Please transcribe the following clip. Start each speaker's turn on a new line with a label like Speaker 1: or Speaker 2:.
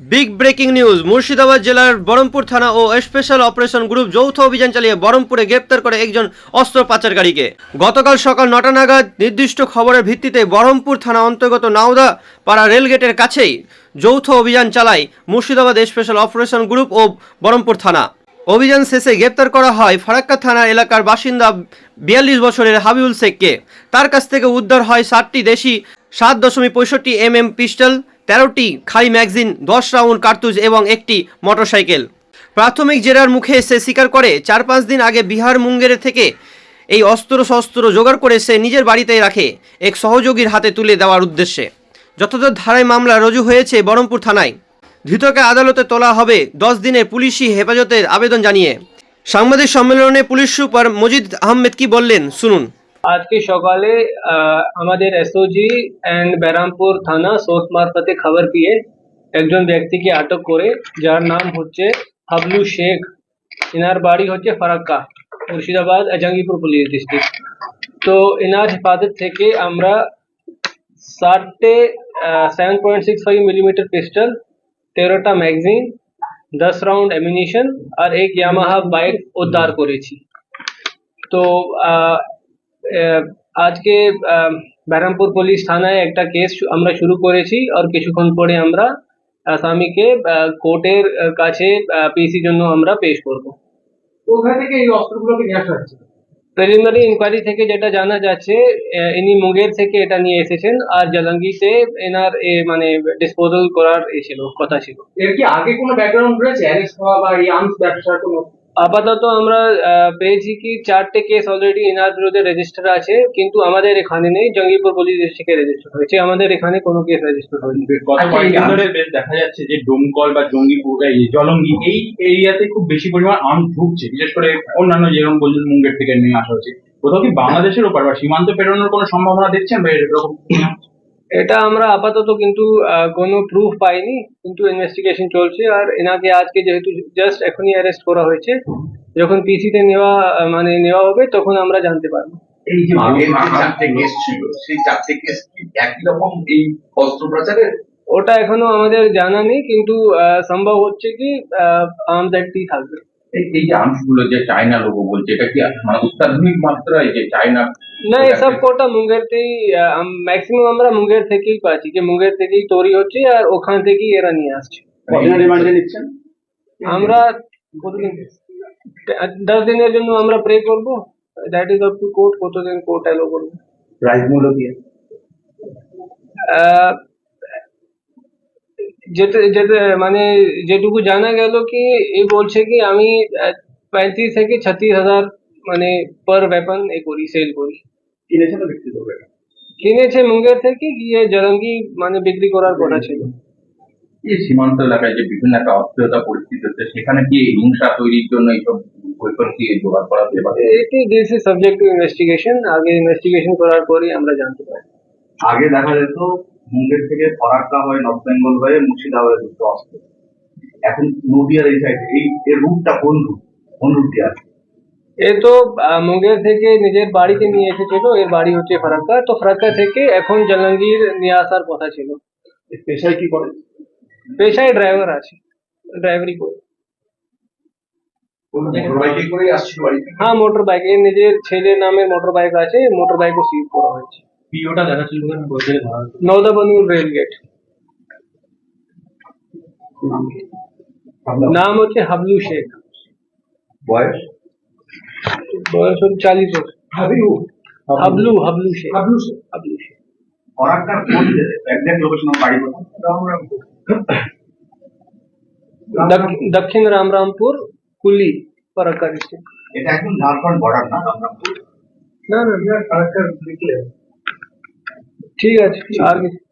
Speaker 1: Big breaking news Murshidabad জেলার বহরমপুর থানা ও special operation group যৌথ অভিযান চালিয়ে বহরমপুরে গ্রেপ্তার করে একজন অস্ত্র পাচারকারীকে। গতকাল সকাল নটা নাগাদ নির্দিষ্ট খবরের ভিত্তিতে বহরমপুর থানা অন্তর্গত নাওদা পাড়া রেলগেটের কাছেই যৌথ অভিযান চালায় মুর্শিদাবাদ স্পেশাল অপারেশন গ্রুপ ও বহরমপুর থানা। অভিযান শেষে গ্রেপ্তার করা হয় ফারাক্কা থানা এলাকার বাসিন্দা বিয়াল্লিশ বছরের হাবিবুল শেখকে। তার কাছ থেকে উদ্ধার হয় ষাটটি দেশি সাত দশমিক পঁয়ষট্টি এম এম পিস্টল তেরোটি খালি ম্যাগজিন, দশ রাউন্ড কার্তুজ এবং একটি মোটরসাইকেল। প্রাথমিক জেরার মুখে সে স্বীকার করে চার পাঁচ দিন আগে বিহার মুঙ্গের থেকে এই অস্ত্র শস্ত্র জোগাড় করে সে নিজের বাড়িতে রাখে, এক সহযোগীর হাতে তুলে দেওয়ার উদ্দেশ্যে। যথাযথ ধারায় মামলা রুজু হয়েছে বহরমপুর থানায়। ধৃতকে আদালতে তোলা হবে দশ দিনের পুলিশি হেফাজতের আবেদন জানিয়ে। সাংবাদিক সম্মেলনে পুলিশ সুপার মজিদ আহমেদ কি বললেন, শুনুন।
Speaker 2: আজকে সকালে আমাদের এসওজি অ্যান্ড ব্যারামপুর থানা সোর্স মারফতে খবর পেয়ে একজন ব্যক্তিকে আটক করে, যার নাম হচ্ছে হাবলু শেখ। ইনার বাড়ি হচ্ছে ফারাক্কা, মুর্শিদাবাদ জাঙ্গিপুর পুলিশ ডিস্ট্রিক্ট তো ইনার হেফাজত থেকে আমরা ষাটটে seven point six five millimetre pistol তেরোটা ম্যাগজিন দশ রাউন্ড অ্যামিনিশন আর এক ইয়ামাহা বাইক উদ্ধার করেছি। তো আজকে ব্যারামপুর পুলিশ থানায় একটা কেস আমরা শুরু করেছি আর কিছুক্ষণ পরে আমরা আসামিকে কোর্টের কাছে পিসি জন্য আমরা পেশ করব।
Speaker 3: ওখান থেকে এই অস্ত্রগুলোকে নিয়ে আসা হচ্ছে?
Speaker 2: প্রিলিমিনারি ইনকোয়ারি থেকে যেটা জানা যাচ্ছে ইনি মুঙ্গের থেকে এটা নিয়ে এসেছেন আর জালাঙ্গিতে এনার এ মানে ডিসপোজাল করার এ ছিল কথা ছিল।
Speaker 3: এর কি আগে কোনো ব্যাকগ্রাউন্ড রয়েছে? অ্যারেস্ট হওয়া বা এই আর্মস ব্যবসার কোনো
Speaker 2: আপাতত আমরা আহ, পেয়েছি কি চারটে কেস অলরেডি এনার বিরুদ্ধে রেজিস্টার আছে কিন্তু আমাদের এখানে নেই জঙ্গিপুর পুলিশ ডিস্ট্রিক্টে রেজিস্টার হয়েছে। আমাদের এখানে কোনো কেস রেজিস্টার হয়নি।
Speaker 3: আচ্ছা,
Speaker 4: বেশ দেখা যাচ্ছে যে ডোমকল বা জঙ্গিপুর এই জলঙ্গি এই এরিয়াতে খুব বেশি পরিমাণ আম ঢুকছে। বিশেষ করে অন্যান্য যেরকম বলছেন মুঙ্গের থেকে নিয়ে আসা হচ্ছে কোথাও কি বাংলাদেশের ওপর বা সীমান্ত পেরোনোর কোনো সম্ভাবনা দেখছেন বা এরকম
Speaker 2: এটা আমরা আপাতত কিন্তু আহ, কোনো প্রুফ পাইনি কিন্তু ইনভেস্টিগেশন চলছে। আর এনাকে আজকে যেহেতু জাস্ট এখনই অ্যারেস্ট করা হয়েছে যখন পিসিতে নেওয়া মানে নেওয়া হবে তখন আমরা জানতে পারব।
Speaker 5: এই যে চারটে কেস ছিল সেই চারটে কেস কি একই রকম এই অস্ত্রোপচারের?
Speaker 2: ওটা এখনও আমাদের জানা নেই কিন্তু আহ, সম্ভব হচ্ছে কি আর্মস অ্যাক্টই থাকবে।
Speaker 4: এই এই যে আর্মসগুলো যে চায়না লোগো বলছে এটা কি মানে অত্যাধুনিক মাত্রায় যে চায়না
Speaker 2: না এসব কোটা মুঙ্গেরতেই ম্যাক্সিমাম আমরা মুঙ্গের থেকেই পাচ্ছি যে মুঙ্গের থেকেই তৈরি হচ্ছে আর ওখান থেকেই এরা নিয়ে আসছে।
Speaker 4: কতদিনের রিমান্ডে নিচ্ছেন?
Speaker 2: আমরা কতদিন দশ দিনের জন্য আমরা প্রে করব that is up to court কতদিন কোর্ট অ্যালো করবে।
Speaker 4: প্রাইস মূল্য দিয়ে
Speaker 2: যেটা যেটা মানে যেটুকু জানা গেল কি এ বলছে কি আমি পঁয়ত্রিশ থেকে ছত্রিশ হাজার মানে পার ওয়েপন এ করি সেল করি।
Speaker 4: কিনেছেন না বিক্রি করবে?
Speaker 2: কিনেছে মুঙ্গের থেকে গিয়ে জলঙ্গি মানে বিক্রি করার কথা ছিল।
Speaker 4: এই সীমান্ত এলাকায় যে বিভিন্ন একটা অস্থিরতা পরিস্থিতি হচ্ছে সেখানে কি হিংসা তৈরির জন্য এইসব ওয়েপন কি জোগাড় করা হতে পারে?
Speaker 2: এটি দিস সাবজেক্ট টু ইনভেস্টিগেশন আগে ইনভেস্টিগেশন করার পরই আমরা জানতে পারি।
Speaker 5: আগে দেখা যেত মুঙ্গের থেকে ফরাক্কা হয়ে নর্থ বেঙ্গল হয়ে মুর্শিদাবাদে ঢুকতে অস্ত্র এখন নদিয়ার এই সাইড এই এর রুটটা কোন রুট কোন রুট দিয়ে আছে
Speaker 2: এ তো মুঙ্গের থেকে নিজের বাড়িতে নিয়ে এসেছিল এর বাড়ি হচ্ছে ফারাক্কা। তো ফারাক্কা থেকে এখন জালাঙ্গীর নিয়ে আসার কথা ছিল।
Speaker 4: পেশায় কি করে?
Speaker 2: পেশায় ড্রাইভার আছে ড্রাইভারি করে। হ্যাঁ মোটর বাইক এর নিজের ছেলের নামে মোটর বাইক আছে মোটর বাইকও সিজ করা হয়েছে।
Speaker 4: পিওটা দেখাচ্ছিল বলতে
Speaker 2: নৌদাবানুর রেল গেট নাম হচ্ছে হাবলু শেখ
Speaker 5: বয়স
Speaker 2: বয়স হচ্ছে চালিশ বছর
Speaker 5: হাবিউ
Speaker 2: হাবলু হাবলু শেখ
Speaker 3: হাবলু শেখ।
Speaker 2: হাবলু শেখ
Speaker 5: ফরাক্কার কোন একজ্যাক্ট লোকেশন বাড়ি কোথায় রামরামপুর
Speaker 2: দক- দক্ষিণ রামরামপুর কুলি ফারাক্কা ডিস্ট্রিক্ট
Speaker 5: এটা একদম ঝাড়খণ্ড বর্ডার না রামরামপুর
Speaker 2: না না ঠিক আছে আর কিছু